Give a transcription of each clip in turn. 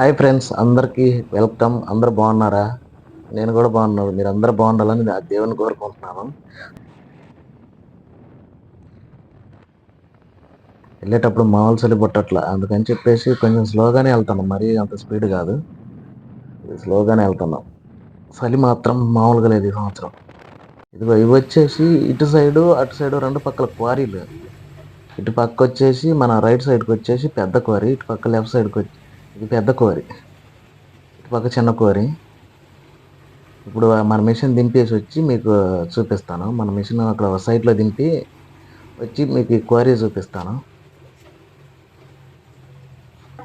Hi friends అందరికీ welcome. అందరు బాగున్నారా? నేను కూడా బాగున్నాను. మీరు అందరు బాగుండాలని ఆ దేవుని కోరుకుంటున్నాను. వెళ్ళేటప్పుడు మామూలు చలి పుట్టట్ల. అందుకని చెప్పేసి కొంచెం స్లోగానే వెళ్తాను మరీ అంత స్పీడ్ కాదు. స్లోగానే వెళ్తున్నాం. చలి మాత్రం మామూలుగా లేదు ఈ సంవత్సరం. ఇదిగో ఇవి వచ్చేసి ఇటు సైడు అటు సైడు రెండు పక్కల క్వారీలు. ఇటు పక్క వచ్చేసి మన రైట్ సైడ్కి వచ్చేసి పెద్ద క్వారీ ఇటు పక్క లెఫ్ట్ సైడ్కి వచ్చి ఇది పెద్ద కోరి. ఇటుపక్క చిన్న కోరి. ఇప్పుడు మన మిషన్ దింపేసి వచ్చి మీకు చూపిస్తాను. మన మిషన్ అక్కడ సైట్లో దింపి వచ్చి మీకు ఈ క్వారీ చూపిస్తాను.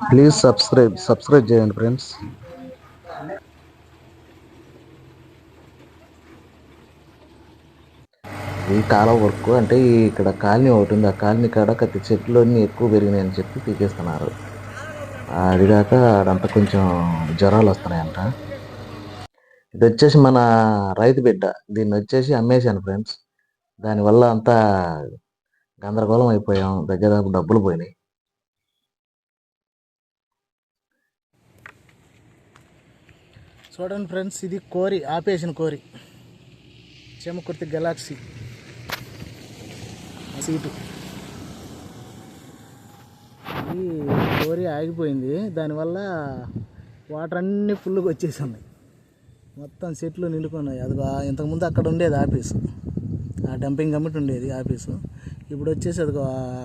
ప్లీజ్ సబ్స్క్రైబ్ సబ్స్క్రైబ్ చేయండి ఫ్రెండ్స్ ఈ కాలం వర్క్ అంటే ఇక్కడ కాలనీ ఒకటి ఉంది. ఆ కాలనీ కాడ కత్తి చెట్లు అన్నీ ఎక్కువ పెరిగినాయని చెప్పి పీకేస్తున్నారు అది కాక అదంతా కొంచెం జ్వరాలు వస్తున్నాయంట. ఇది వచ్చేసి మన రైతు బిడ్డ దీన్ని వచ్చేసి అమ్మేశాను ఫ్రెండ్స్. దానివల్ల అంతా గందరగోళం అయిపోయాం దగ్గర డబ్బులు పోయినాయి. చూడండి ఫ్రెండ్స్ ఇది కోరి ఆపేసిన కోరి. చెమకుర్తి గెలాక్సీ. సీటు. ఇది కోరి ఆగిపోయింది. దానివల్ల వాటర్ అన్నీ ఫుల్గా వచ్చేసి ఉన్నాయి మొత్తం చెట్లు నిండుకున్నాయి. అది ఇంతకుముందు అక్కడ ఉండేది ఆఫీసు. ఆ డంపింగ్ కమిటీ ఉండేది ఆఫీసు. ఇప్పుడు వచ్చేసి అది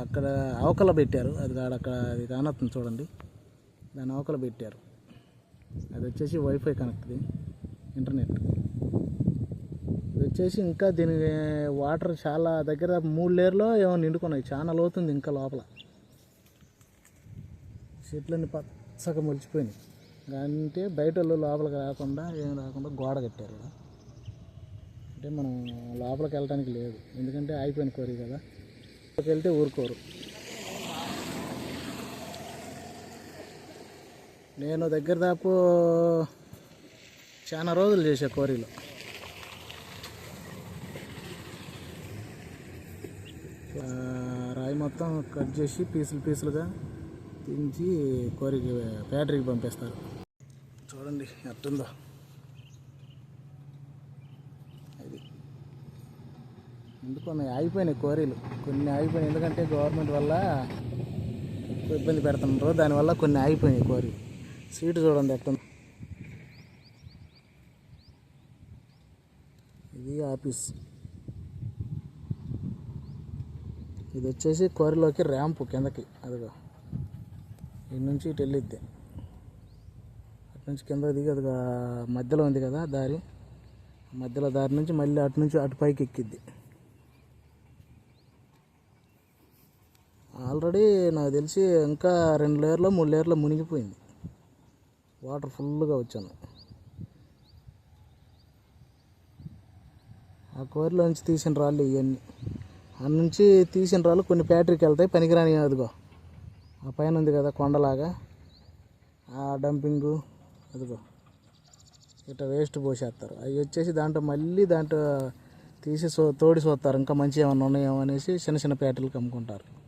అక్కడ అవకల పెట్టారు. అది అక్కడ అది కానొస్తుంది చూడండి. దాని అవకల పెట్టారు. అది వచ్చేసి వైఫై కనెక్ట్ది ఇంటర్నెట్. ఇది వచ్చేసి ఇంకా దీని వాటర్ చాలా దగ్గర మూడు లేయర్లో ఏమో నిండుకున్నాయి. చాలా లోతుంది ఇంకా లోపల. చెట్లన్నీ పచ్చగా మొలిచిపోయినాయి. అంటే బయట వాళ్ళు లోపలికి రాకుండా ఏం రాకుండా గోడ కట్టారు అంటే మనం లోపలికి వెళ్ళడానికి లేదు. ఎందుకంటే అయిపోయిన కోరి కదా. లోపలికి వెళ్తే ఊరుకోరు. నేను దగ్గర దాపు చాలా రోజులు చేసా కోరిలో రాయి మొత్తం కట్ చేసి పీసులు పీసులుగా తించి కోరికి ఫ్యాక్టరీకి పంపిస్తారు. చూడండి ఎట్టుందో. అది. ఎందుకున్నాయి ఆగిపోయినాయి కోరీలు. కొన్ని ఆగిపోయినాయి. ఎందుకంటే గవర్నమెంట్ వల్ల ఎక్కువ ఇబ్బంది పెడుతున్నారు. దానివల్ల కొన్ని ఆగిపోయినాయి కోరీలు. సీటు చూడండి ఎట్టుంది. ఇది ఆఫీస్. ఇది వచ్చేసి కోరిలోకి ర్యాంపు కిందకి. అదిగో. ఇటు నుంచి ఇటు వెళ్ళిద్ది. అటు నుంచి కింద దిగి అది మధ్యలో ఉంది కదా దారి. మధ్యలో దారి నుంచి మళ్ళీ అటు నుంచి అటు పైకి ఎక్కిద్ది. ఆల్రెడీ నాకు తెలిసి ఇంకా రెండు లేయర్లో మూడు లేయర్లో మునిగిపోయింది. వాటర్ ఫుల్గా వచ్చాను. ఆ కోరిలో నుంచి తీసిన రాళ్ళు ఇవన్నీ. ఆ నుంచి తీసిన రాళ్ళు కొన్ని ఫ్యాక్టరీకి వెళ్తాయి పనికిరాని అదిగో. ఆ పైన ఉంది కదా కొండలాగా. ఆ డంపింగు అదిగో ఇట్లా వేస్ట్ పోసేస్తారు. అవి వచ్చేసి దాంట్లో మళ్ళీ దాంట్లో తీసి సో తోడి చూస్తారు ఇంకా మంచి ఏమైనా ఉన్నాయేమో అనేసి చిన్న చిన్న పేటలు అమ్ముకుంటారు.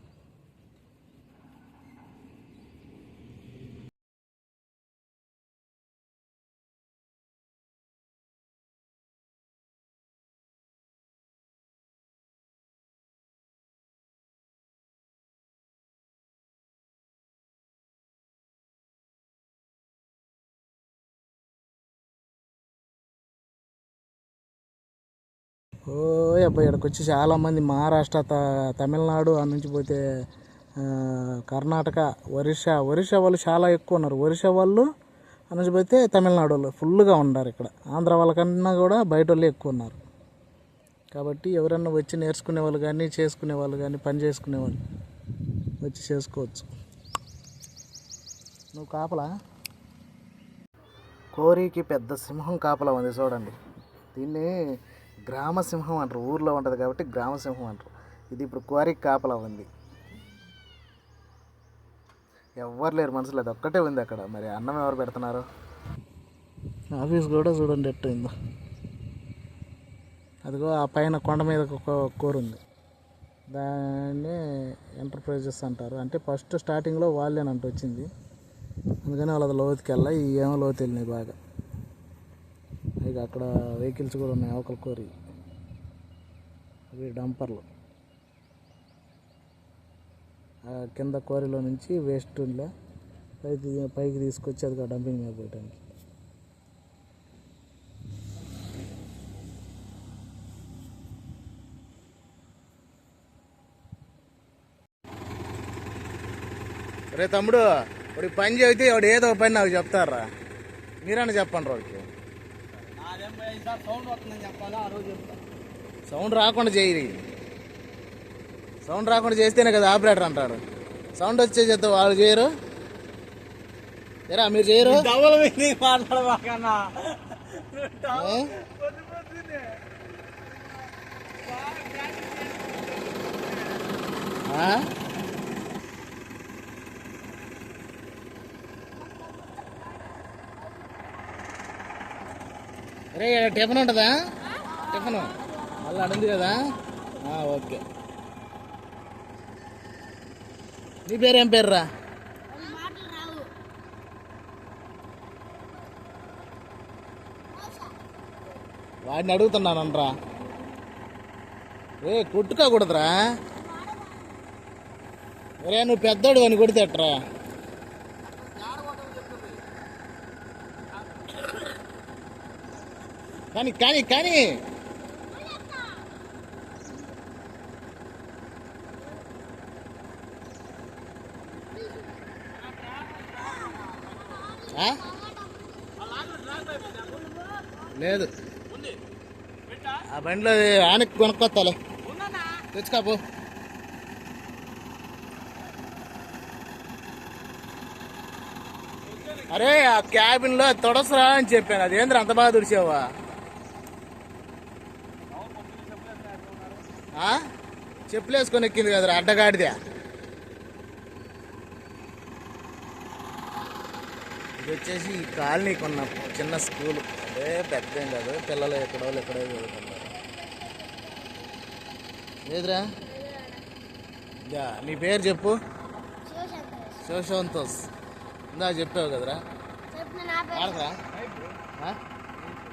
ఓ అబ్బాయి ఇక్కడికి వచ్చి చాలామంది మహారాష్ట్ర త తమిళనాడు ఆ నుంచి పోతే కర్ణాటక ఒరిస్సా ఒరిస్సా వాళ్ళు చాలా ఎక్కువ ఉన్నారు. ఒరిస్సా వాళ్ళు ఆ నుంచి పోతే తమిళనాడు వాళ్ళు ఫుల్గా ఉన్నారు ఇక్కడ. ఆంధ్ర వాళ్ళకన్నా కూడా బయట వాళ్ళు ఎక్కువ ఉన్నారు. కాబట్టి ఎవరన్నా వచ్చి నేర్చుకునే వాళ్ళు కానీ చేసుకునే వాళ్ళు కానీ పని చేసుకునే వాళ్ళు వచ్చి చేసుకోవచ్చు. నువ్వు కాపలా? కోరికి పెద్ద సింహం కాపలా ఉంది చూడండి. దీన్ని గ్రామ సింహం అంటారు ఊర్లో ఉంటుంది కాబట్టి గ్రామ సింహం అంటారు. ఇది ఇప్పుడు క్వారీ కాపలా ఉంది. ఎవ్వరు లేరు మనసులో అది ఒక్కటే ఉంది అక్కడ. మరి అన్నం ఎవరు పెడుతున్నారు? ఆఫీస్ కూడా చూడండి ఎట్టయిందో అదిగో ఆ పైన కొండ మీద ఒక కూర ఉంది. దాన్ని ఎంటర్ప్రైజెస్ అంటారు. అంటే ఫస్ట్ స్టార్టింగ్లో వాళ్ళేనంట వచ్చింది. అందుకని వాళ్ళది లోతుకి వెళ్ళా ఈ ఏమో లోతు వెళ్ళినాయి బాగా. ఇక అక్కడ వెహికల్స్ కూడా ఉన్నాయి అవకల కోరి అవి డంపర్లు. ఆ కింద కోరిలో నుంచి వేస్ట్ ఉండే పైకి పైకి తీసుకొచ్చి అది డంపింగ్ మీద పోయటానికి. రే తమ్ముడు ఇప్పుడు పని చెబితే వాడు ఏదో ఒక పని నాకు చెప్తారా మీరన్నా చెప్పండి వాడికి. సౌండ్ రాకుండా చేయి సౌండ్ రాకుండా చేస్తేనే కదా ఆపరేటర్ అంటారు. సౌండ్ వచ్చే చేస్తే వాళ్ళు చేయరు. మీరు చేయరు? మాట్లాడబాకన్నా? రే టిఫిన్ ఉంటుందా? టిఫిన్. మళ్ళీ అడింది కదా? ఓకే. నీ పేరేం పేర్రా? వాడిని అడుగుతున్నానరా ఏ కొట్టుకోకూడదురా. ఒరే నువ్వు పెద్దోడు అని కొడితేట్రా కానీ కానీ కానీ. ఆ? లేదు. ఆ బండిలో ఆనకి కొనుక్కొస్తాలే. తెచ్చుకోపో. అరే ఆ క్యాబిన్లో తొడసరా అని చెప్పాను. అది ఏంద్ర అంత బాగా తుడిచావా ఆ? చెప్పులేసుకొని ఎక్కింది కదరా అడ్డగాడిదే. ఇది వచ్చేసి ఈ కాలనీ కొన్న చిన్న స్కూల్. అదే పెద్ద ఏం కాదు పిల్లలు ఎక్కడో ఎక్కడో చదువుకుంటారు లేదురా ఇదా నీ పేరు చెప్పు. శివశాంతోస్ ఇందా చెప్పావు కదరా. ఆడకరా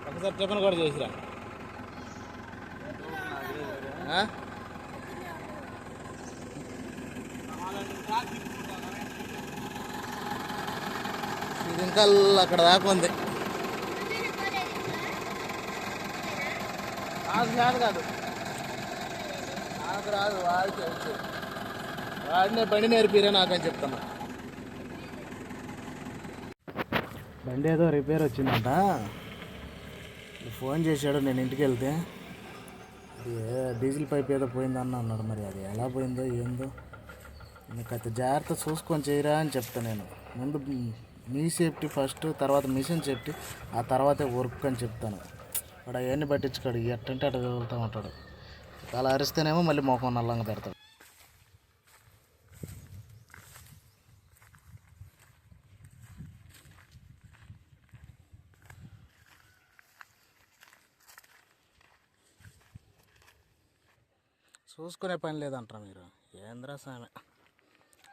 ఒకసారి టిఫిన్ కూడా చేసిరా. ఇది ఇంకా అక్కడ దాకా ఉంది. నాకు కాదు కాదు. నాకు రాదు వాడికి వచ్చు. వాడినే బండి నేర్పిరే నాకని చెప్తున్నా. బండి ఏదో రిపేర్ వచ్చిందంట. ఫోన్ చేశాడు నేను ఇంటికి వెళ్తే. డీజిల్ పైప్ ఏదో పోయిందన్న అన్నాడు మరి అది ఎలా పోయిందో ఏందో. నీకు అయితే జాగ్రత్త చూసుకొని చేయరా అని చెప్తా నేను. ముందు మీ సేఫ్టీ ఫస్ట్ తర్వాత మిషన్ సేఫ్టీ ఆ తర్వాతే వర్క్ అని చెప్తాను. వాడు అవన్నీ పట్టించుకోడు ఎట్టంటే అటు వెళ్తూ ఉంటాడు. అలా అరిస్తేనేమో మళ్ళీ మొఖం నల్లంగా పెడతాడు. చూసుకునే పని లేదంటారా మీరు? ఏంద్రా స్వామి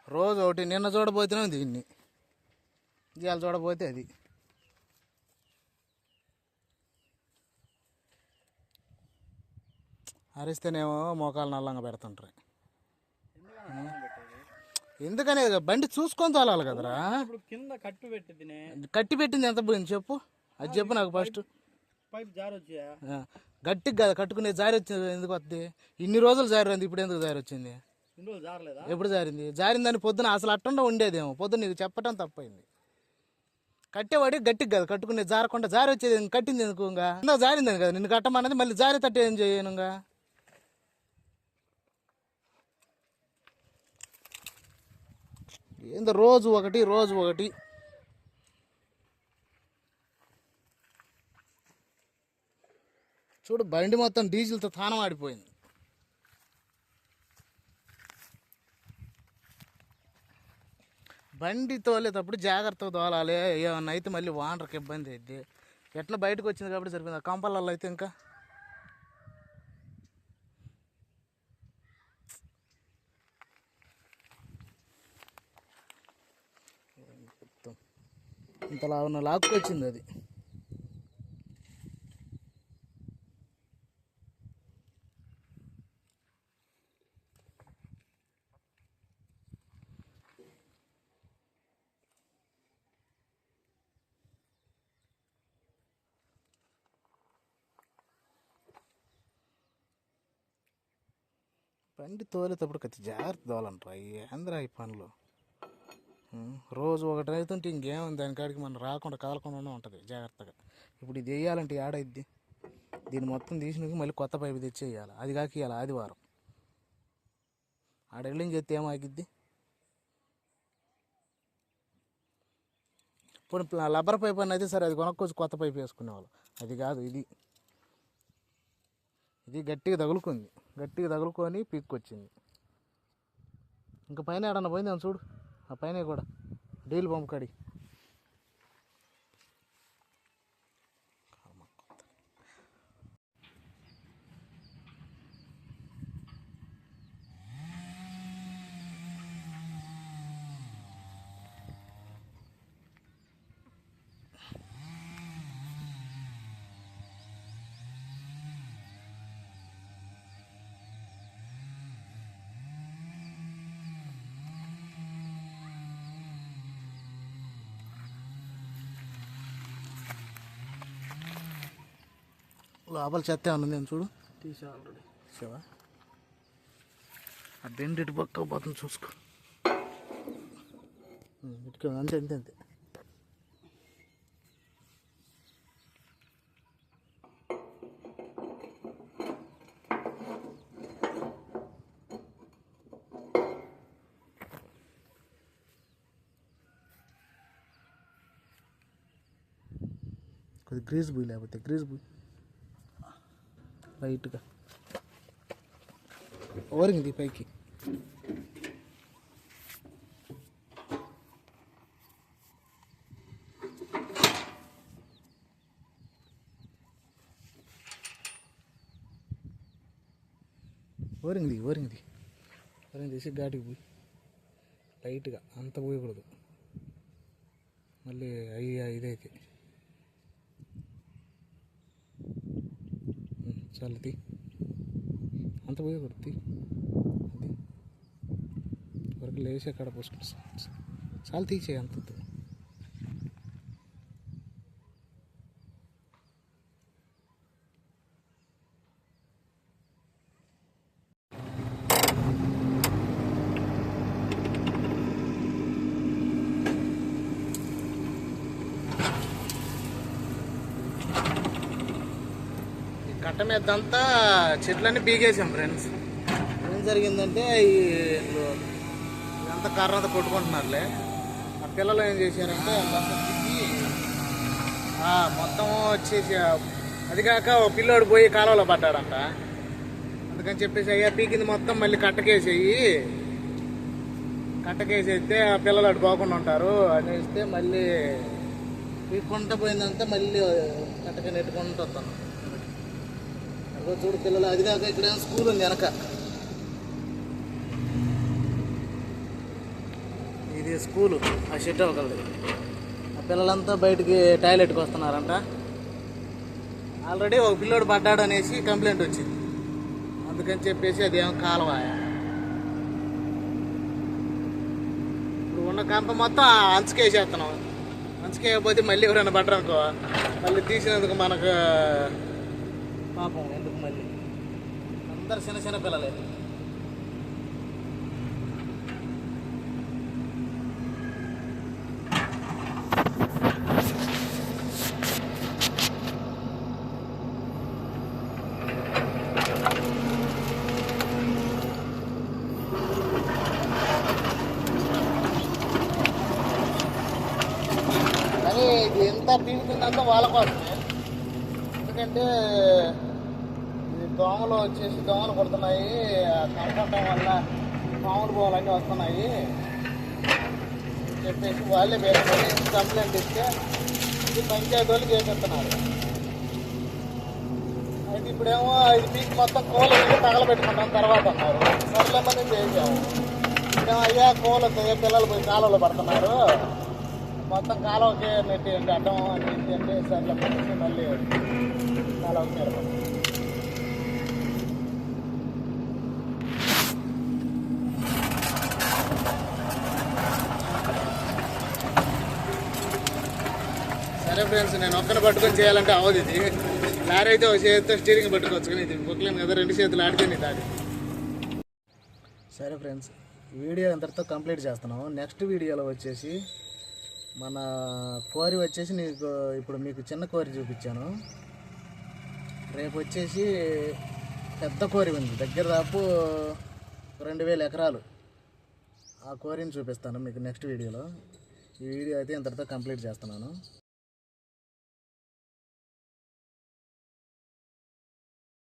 రోజు ఒకటి నిన్న చూడబోతేనే దీన్ని ఇవాళ చూడబోతే అది. అరిస్తేనేమో మోకాలు నల్లంగా పెడుతుంటారు. ఎందుకనే బండి చూసుకొని తోలాలి కదరా? కింద కట్టు పెట్టిదినే. కట్టి పెట్టింది ఎంత పోయింది చెప్పు? అది చెప్పు నాకు ఫస్ట్ పైప్ గట్టిగా కదా కట్టుకునే జారి వచ్చింది ఎందుకు వస్తుంది ఇన్ని రోజులు జారి ఉంది ఇప్పుడు ఎందుకు జారి వచ్చింది ఎప్పుడు జారింది? జారిందని పొద్దున అసలు అట్టండా ఉండేదేమో. పొద్దున నీకు చెప్పటం తప్పైంది. కట్టేవాడి గట్టిగా కదా కట్టుకునే జారకుండా జారి వచ్చేది కట్టింది ఎందుకు ఇంకా? ఇందాక జారిందని కదా నిన్ను కట్టమన్నది మళ్ళీ జారి తట్టే ఏం చేయను ఇంకా? ఏందో రోజు ఒకటి రోజు ఒకటి. చూడు బండి మొత్తం డీజిల్తో తానం ఆడిపోయింది. బండి తోలేటప్పుడు జాగ్రత్తగా తోలాలి. ఏమన్నా అయితే మళ్ళీ వానర్కి ఇబ్బంది అయింది ఎట్లా బయటకు వచ్చింది కాబట్టి సరిపోయింది. ఆ కంపలలో అయితే ఇంకా. ఇంతలా ఉన్న లాక్కొచ్చింది అది. బండి తోలేటప్పుడు కత్తి జాగ్రత్త తోలంటారా ఈ ఏంద్రా ఈ పనులు? రోజు ఒకటి అవుతుంటే ఇంకేముంది? దాని కాడికి మనం రాకుండా కాలకుండా ఉంటుంది జాగ్రత్తగా. ఇప్పుడు ఇది వేయాలంటే ఏడైద్ది? దీన్ని మొత్తం తీసినాక మళ్ళీ కొత్త పైపు తెచ్చి వేయాలి అది కాక ఇవ్వాలి ఆదివారం. ఆడ వెళ్ళిన చేస్తే ఏమాగిద్ది? ఇప్పుడు లబ్బర్ పైప్ అని అయితే సరే అది కొనుక్కొచ్చి కొత్త పైపు వేసుకునేవాళ్ళు. అది కాదు ఇది. ఇది గట్టిగా తగులుకుంది. గట్టిగా తగులుకొని పీక్కొచ్చింది. ఇంకా పైన ఏడన్నా పోయింది అని చూడు. ఆ పైన కూడా. డీల్ పంపు కాడి లోపల చెత్త ఏమన్నా ఉంది అని చూడు. తీసా ఆల్రెడీ. శివా ఆ బెండ్ ఇటు పక్క పోతుంది చూసుకో. ఉం, ఇటుక అంతే అంతే అంతే. కొద్ది గ్రీజ్ బుయ్ లేకపోతే గ్రీజ్ బుయ్. లైట్గా. ఓరింది పైకి. ఓరింది ఓరింది ఓరింగ్ తీసి ఘాటికి పోయి. లైట్గా అంత పోయకూడదు. మళ్ళీ అయ్యి ఇదైతే. ఉం, తీ అంత పోయే కొడుతుంది అది. వరకు లేచి అక్కడ పోసుకుంటా. చాలు తీసే అంత కట్ట మీద అంతా చెట్లన్నీ పీకేసాం ఫ్రెండ్స్ ఏం జరిగిందంటే ఈ ఇదంతా కర్ర అంతా కొట్టుకుంటున్నారులే. ఆ పిల్లలు ఏం చేశారంటే మొత్తం మొత్తం వచ్చేసి అదికాక అది కాక ఓ పిల్లోడు పోయి కాలువలో పడ్డాడంట. అందుకని చెప్పేసి అయ్యా పీకింది మొత్తం మళ్ళీ కట్టకేసేయి. కట్టకేసేస్తే ఆ పిల్లలు అటు పోకుండా ఉంటారు అనేస్తే మళ్ళీ పీక్కుంటా పోయిందంతా మళ్ళీ కట్టక నెట్టుకుంటూ వస్తాను చూడు పిల్లలు అది కాక ఇక్కడ స్కూల్ ఉంది వెనక. ఇది స్కూలు ఆ షెడ్ ఒకళ్ళది ఆ పిల్లలంతా బయటికి టాయిలెట్కి వస్తున్నారంట. ఆల్రెడీ ఒక పిల్లోడు పడ్డాడు అనేసి కంప్లైంట్ వచ్చింది. అందుకని చెప్పేసి అది ఏమో కాలువ. ఇప్పుడు ఉన్న కంప మొత్తం అంచుకేసేస్తున్నాం. అంచుకేయకపోతే మళ్ళీ ఎవరైనా పడ్డారు అనుకో మళ్ళీ తీసినందుకు మనకు పాపం. అందరు చిన్న చిన్న పిల్లలే. కానీ ఇది ఎంత పీకుతుందంటే వాళ్ళ కోసమే. ఎందుకంటే దోమలు వచ్చేసి దోమలు పడుతున్నాయి కనపడటం వల్ల మామిడి పోవాలన్నీ వస్తున్నాయి. చెప్పేసి వాళ్ళే వేరే కంప్లైంట్ ఇస్తే ఇది పంచాయతీ వాళ్ళు చేసేస్తున్నారు. అయితే ఇప్పుడేమో ఇది పీక్ మొత్తం కోలు తగలబెట్టుకుంటాం తర్వాత అన్నారు. సర్లేమని చేసాము ఇప్పుడేమో అయ్యా కోల పిల్లలు పోయి కాలంలో పడుతున్నారు. మొత్తం కాలువకి నెట్టి అంటే అడ్డం అని చెప్పి అంటే సర్లే మళ్ళీ కాలువకి నెడతాం ఫ్రెండ్స్ నేను ఒక్కన పట్టుకొని చేయాలంటే అవదు ఇది. లారీ అయితే ఒక చేతితో స్టీరింగ్ పట్టుకోవచ్చు కానీ ఇది బుక్లేను కదా రెండు చేతులు ఆడితేనే దాడి సరే ఫ్రెండ్స్ వీడియో ఇంతటితో కంప్లీట్ చేస్తున్నాము. నెక్స్ట్ వీడియోలో వచ్చేసి మన కోరి వచ్చేసి నీకు ఇప్పుడు మీకు చిన్న కోరి చూపించాను. రేపు వచ్చేసి పెద్ద కోరి ఉంది. దగ్గర దాపు రెండు వేల ఎకరాలు. ఆ కోరిని చూపిస్తాను మీకు నెక్స్ట్ వీడియోలో. ఈ వీడియో అయితే ఇంతటితో కంప్లీట్ చేస్తున్నాను.